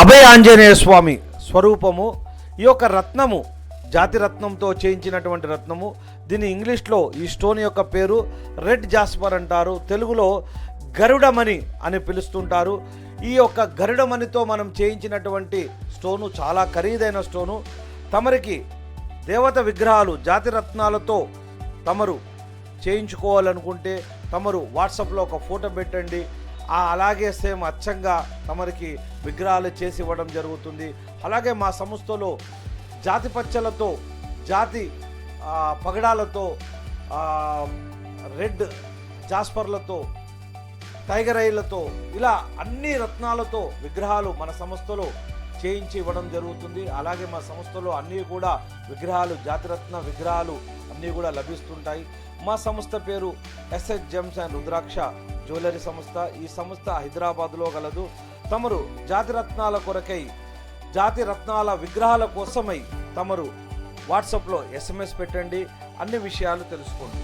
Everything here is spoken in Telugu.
అభయ ఆంజనేయ స్వామి స్వరూపము. ఈ యొక్క రత్నము జాతి రత్నంతో చేయించినటువంటి రత్నము. దీని ఇంగ్లీష్లో ఈ స్టోన్ యొక్క పేరు రెడ్ జాస్పర్ అంటారు. తెలుగులో గరుడమణి అని పిలుస్తుంటారు. ఈ యొక్క గరుడమణితో మనం చేయించినటువంటి స్టోను చాలా ఖరీదైన స్టోను. తమరికి దేవత విగ్రహాలు జాతి రత్నాలతో తమరు చేయించుకోవాలనుకుంటే తమరు వాట్సాప్లో ఒక ఫోటో పెట్టండి. అలాగే సేమ్ అచ్చంగా తమరికి విగ్రహాలు చేసి ఇవ్వడం జరుగుతుంది. అలాగే మా సంస్థలో జాతి పచ్చలతో జాతి పగడాలతో రెడ్ జాస్పర్లతో టైగర్ ఐలతో ఇలా అన్ని రత్నాలతో విగ్రహాలు మన సంస్థలో చేయించి ఇవ్వడం జరుగుతుంది. అలాగే మా సంస్థలో అన్నీ కూడా విగ్రహాలు జాతిరత్న విగ్రహాలు అన్నీ కూడా లభిస్తుంటాయి. మా సంస్థ పేరు SS gems and rudraksha jewellery సంస్థ ఈ సంస్థ హైదరాబాద్లో గలదు తమరు జాతి రత్నాల కొరకై జాతి రత్నాల విగ్రహాల కోసమై తమరు వాట్సాప్లో ఎస్ఎంఎస్ పెట్టండి. అన్ని విషయాలు తెలుసుకోండి.